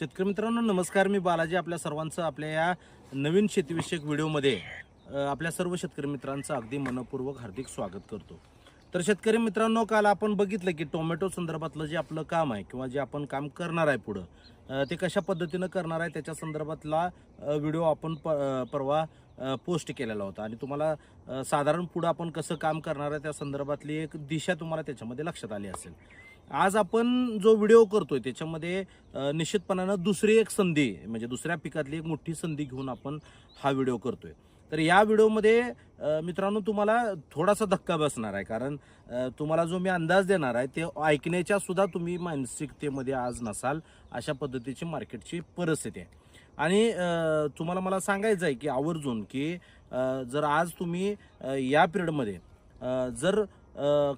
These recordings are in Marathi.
शेतकरी मित्रांनो नमस्कार. मी बालाजी आपल्या सर्वांचं आपल्या या नवीन शेतीविषयक व्हिडिओमध्ये आपल्या सर्व शेतकरी मित्रांचं अगदी मनपूर्वक हार्दिक स्वागत करतो. तर शेतकरी मित्रांनो काल आपण बघितलं की टोमॅटो संदर्भातलं जे आपलं काम आहे किंवा जे आपण काम करणार आहे पुढं ते कशा पद्धतीनं करणार आहे त्याच्या संदर्भातला व्हिडिओ आपण प परवा पोस्ट केलेला होता. आणि तुम्हाला साधारण पुढं आपण कसं काम करणार आहे त्या संदर्भातली एक दिशा तुम्हाला त्याच्यामध्ये लक्षात आली असेल. आज आपण जो व्हिडिओ करतोय त्याच्यामध्ये निश्चितपणानं दुसरी एक संधी म्हणजे दुसऱ्या पिकातली एक मोठी संधी घेऊन आपण हा व्हिडिओ करतोय. तर या व्हिडिओमध्ये मित्रांनो तुम्हाला थोडासा धक्का बसणार आहे. कारण तुम्हाला जो मी अंदाज देणार आहे ते ऐकण्याच्या सुद्धा तुम्ही मानसिकतेमध्ये आज नसाल अशा पद्धतीची मार्केटची परिस्थिती आहे. आणि तुम्हाला मला सांगायचं आहे की आवर्जून की जर आज तुम्ही या पिरियडमध्ये जर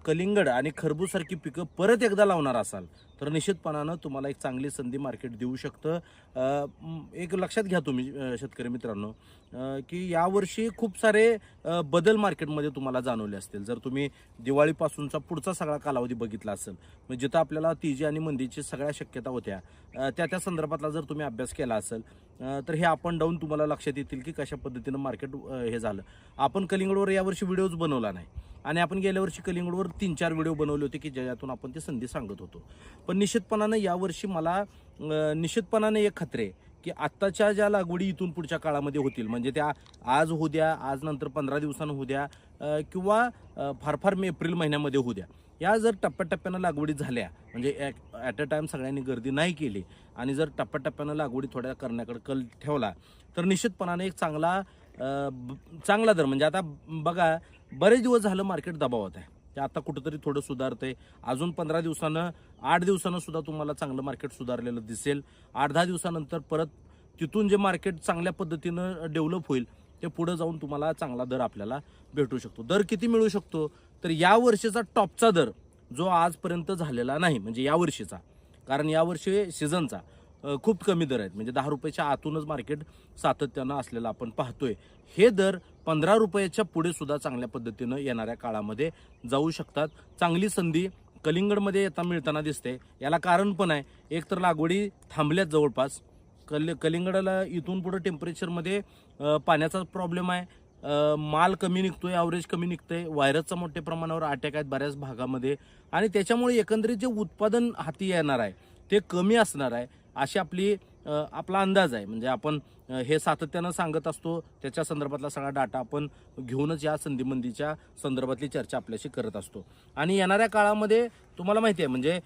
कलिंगड आणि खरबूजसारखी पिकं परत एकदा लावणार असाल तर निश्चितपणानं तुम्हाला एक चांगली संधी मार्केट देऊ शकतं. एक लक्षात घ्या तुम्ही शेतकरी मित्रांनो. की यावर्षी खूप सारे बदल मार्केटमध्ये तुम्हाला जाणवले असतील. जर तुम्ही दिवाळीपासूनचा पुढचा सगळा कालावधी बघितला असेल म्हणजे जिथं आपल्याला तिजी आणि मंदीची सगळ्या शक्यता होत्या त्या त्या संदर्भातला जर तुम्ही अभ्यास केला असेल तर हे अप अँड डाऊन तुम्हाला लक्षात येतील की कशा पद्धतीनं मार्केट हे झालं. आपण कलिंगडवर यावर्षी व्हिडिओज बनवला नाही. आणि आपण गेल्या वर्षी कलिंगडवर तीन चार व्हिडिओ बनवले होते की ज्यातून आपण ती संधी सांगत होतो. पण निश्चितपणानं यावर्षी मला निश्चितपणाने एक खात्री आहे की आत्ताच्या ज्या लागवडी इथून पुढच्या काळामध्ये होतील म्हणजे त्या आज होऊ द्या आज नंतर पंधरा दिवसानं होऊ द्या किंवा फार फार मे एप्रिल महिन्यामध्ये होऊ द्या या जर टप्प्याटप्प्यानं लागवडी झाल्या म्हणजे ॲट अ टाईम सगळ्यांनी गर्दी नाही केली आणि जर टप्प्याटप्प्यानं लागवडी थोड्या करण्याकडे कल ठेवला तर निश्चितपणाने एक चांगला चांगला दर म्हणजे आता बघा बरेच दिवस झालं मार्केट दबावत आहे. ते आता कुठंतरी थोडं सुधारतंय. अजून पंधरा दिवसानं आठ दिवसानं सुद्धा तुम्हाला चांगलं मार्केट सुधारलेलं दिसेल. आठ दहा दिवसानंतर परत तिथून जे मार्केट चांगल्या पद्धतीनं डेव्हलप होईल ते पुढं जाऊन तुम्हाला चांगला दर आपल्याला भेटू शकतो. दर किती मिळू शकतो? तर या वर्षीचा टॉपचा दर जो आजपर्यंत झालेला नाही म्हणजे या वर्षीचा कारण यावर्षी सीझनचा खूप कमी दर आहेत. म्हणजे दहा रुपयाच्या आतूनच मार्केट सातत्यानं असलेलं आपण पाहतोय. हे दर पंधरा रुपयाच्या पुढे सुद्धा चांगल्या पद्धतीनं येणाऱ्या काळामध्ये जाऊ शकतात. चांगली संधी कलिंगडमध्ये येता मिळताना दिसते. याला कारण पण आहे एक तर लागवडी थांबल्यात जवळपास. कल कलिंगडाला इथून पुढं टेम्परेचरमध्ये पाण्याचा प्रॉब्लेम आहे. माल कमी निघतो आहे ॲव्हरेज कमी निघतंय. व्हायरसचा मोठ्या प्रमाणावर अटॅक आहेत बऱ्याच भागामध्ये. आणि त्याच्यामुळे एकंदरीत जे उत्पादन हाती येणार आहे ते कमी असणार आहे अशी आपली आपला अंदाज आहे. म्हणजे आपण हे सातत्यानं सांगत असतो. त्याच्या संदर्भातला सगळा डाटा आपण घेऊनच या संधीमंदीच्या संदर्भातली चर्चा आपल्याशी करत असतो. आणि येणाऱ्या काळामध्ये तुम्हाला माहिती आहे म्हणजे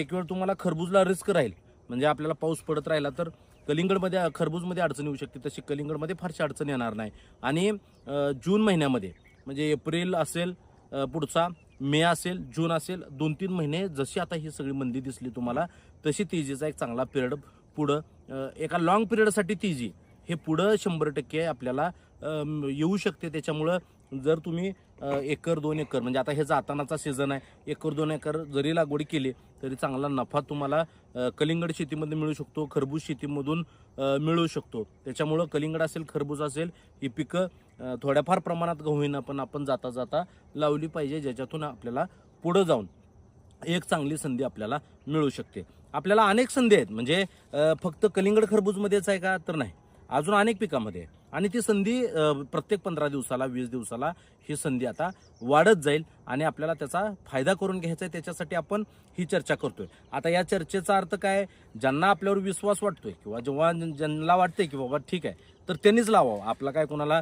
एक वेळ तुम्हाला खरबूजला रिस्क राहील. म्हणजे आपल्याला पाऊस पडत राहिला तर कलिंगडमध्ये खरबूजमध्ये अडचण येऊ शकते. तशी कलिंगडमध्ये फारशी अडचण येणार नाही. आणि जून महिन्यामध्ये म्हणजे एप्रिल असेल पुढचा मे असेल जून असेल दोन तीन महिने जशी आता ही सगळी मंदी दिसली तुम्हाला तशी तेजीचा एक चांगला पिरियड पुढं एका लाँग पिरियडसाठी तेजी हे पुढं शंभर टक्के आपल्याला येऊ शकते. त्याच्यामुळं जर तुम्ही एकर दोन एकर म्हणजे आता हे जातानाचा सीझन आहे. एकर दोन एकर जरी लागवड केली तरी चांगला नफा तुम्हाला कलिंगड शेतीमध्ये मिळू शकतो. खरबूज शेतीमधून मिळू शकतो. त्याच्यामुळं कलिंगड असेल खरबूज असेल ही पिकं थोड्याफार प्रमाणात का होईना पण आपण जाता जाता लावली पाहिजे ज्याच्यातून आपल्याला पुढं जाऊन एक चांगली संधी आपल्याला मिळू शकते. आपल्याला अनेक संधी आहेत. म्हणजे फक्त कलिंगड खरबूजमध्येच आहे का? तर नाही. अजून अनेक पिकामध्ये. आणि ती संधी प्रत्येक पंधरा दिवसाला वीस दिवसाला ही संधी आता वाढत जाईल आणि आपल्याला त्याचा फायदा करून घ्यायचा आहे. त्याच्यासाठी आपण ही चर्चा करतोय. आता या चर्चेचा अर्थ काय? ज्यांना आपल्यावर विश्वास वाटतोय किंवा जेव्हा ज्यांना वाटतंय की बाबा ठीक आहे तर त्यांनीच लावावं. आपला काय कोणाला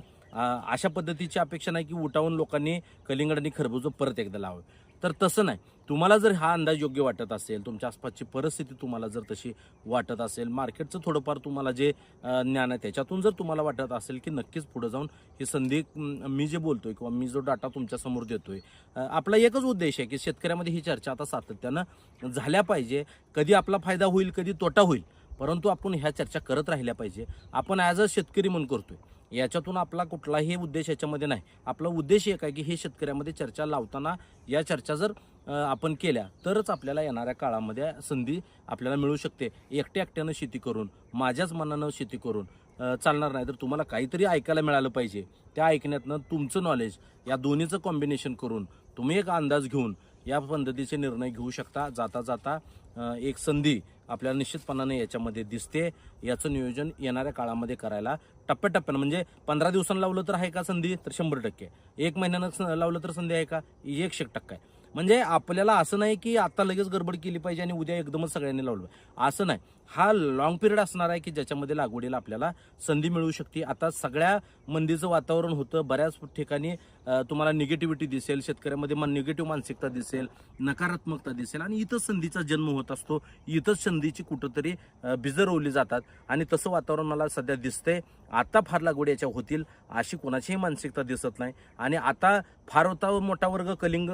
अशा पद्धतीची अपेक्षा नाही की उठावून लोकांनी कलिंगड आणि खरबुजं परत एकदा लावावे. तर तसं नाही. तुम्हाला जर हा अंदाज योग्य वाटत असेल तुमच्या आसपासची परिस्थिती तुम्हाला जर तशी वाटत असेल मार्केटचं थोडंफार तुम्हाला जे ज्ञान आहे त्याच्यातून जर तुम्हाला वाटत असेल की नक्कीच पुढे जाऊन ही संधी मी जे बोलतोय किंवा मी जो डाटा तुमच्यासमोर देतो देतोय आपला एकच उद्देश आहे की शेतकऱ्यामध्ये ही चर्चा आता सातत्यानं झाल्या पाहिजे. कधी आपला फायदा होईल कधी तोटा होईल परंतु आपण ह्या चर्चा करत राहिल्या पाहिजे. आपण ॲज अ शेतकरी म्हणून करतोय. याच्यातून आपला कुठलाही उद्देश याच्यामध्ये नाही. आपला उद्देश एक आहे की हे शेतकऱ्यामध्ये चर्चा लावताना या चर्चा जर आपण केल्या तरच आपल्याला येणाऱ्या काळामध्ये संधी आपल्याला मिळू शकते. एकट्या एकट्यानं शेती करून माझ्याच मनानं शेती करून चालणार नाही तर तुम्हाला काहीतरी ऐकायला मिळालं पाहिजे. त्या ऐकण्यातनं तुमचं नॉलेज या दोन्हीचं कॉम्बिनेशन करून तुम्ही एक अंदाज घेऊन या पद्धतीचे निर्णय घेऊ शकता. जाता जाता एक संधी आपल्याला निश्चितपणाने याच्यामध्ये दिसते. याचं नियोजन येणाऱ्या काळामध्ये करायला टप्प्याटप्प्यानं म्हणजे पंधरा दिवसांना लावलं तर आहे का संधी? तर शंभर टक्के. एक महिन्यानं लावलं तर संधी आहे का? एकशे टक्का आहे. म्हणजे आपल्याला असं नाही की आता लगेच गडबड केली पाहिजे आणि उद्या एकदमच सगळ्यांनी लावलं. असं नाही. हा लॉंग पिरियड असणार आहे की ज्याच्यामध्ये लागवडीला आपल्याला संधी मिळू शकते. आता सगळ्या मंदीचं वातावरण होतं. बऱ्याच ठिकाणी तुम्हाला निगेटिव्हिटी दिसेल. शेतकऱ्यामध्ये मग निगेटिव्ह मानसिकता दिसेल नकारात्मकता दिसेल आणि इथंच संधीचा जन्म होत असतो. इथंच संधीची कुठंतरी बिजरवली जातात आणि तसं वातावरण मला सध्या दिसतंय. आता फार लागवड याच्या होतील अशी कोणाचीही मानसिकता दिसत नाही. आणि आता फार होता मोठा वर्ग कलिंग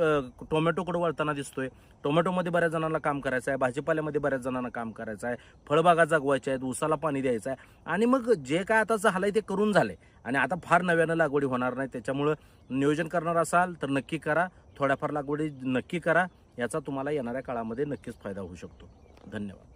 टोमॅटोकडे वळताना दिसतोय. टोमॅटोमध्ये बऱ्याच जणांना काम करायचं आहे भाजीपाल्यामध्ये बऱ्याच जणांना काम करायचं आहे फळबागा जगवायच्या आहेत उसाला पाणी द्यायचं आहे. आणि मग जे काय आता आहे ते करून झालं आहे आणि आता फार नव्यानं लागवडी होणार नाही त्याच्यामुळं नियोजन करणार असाल तर नक्की करा. थोड्याफार लागवडी नक्की करा. याचा तुम्हाला येणाऱ्या काळामध्ये नक्कीच फायदा होऊ शकतो. धन्यवाद.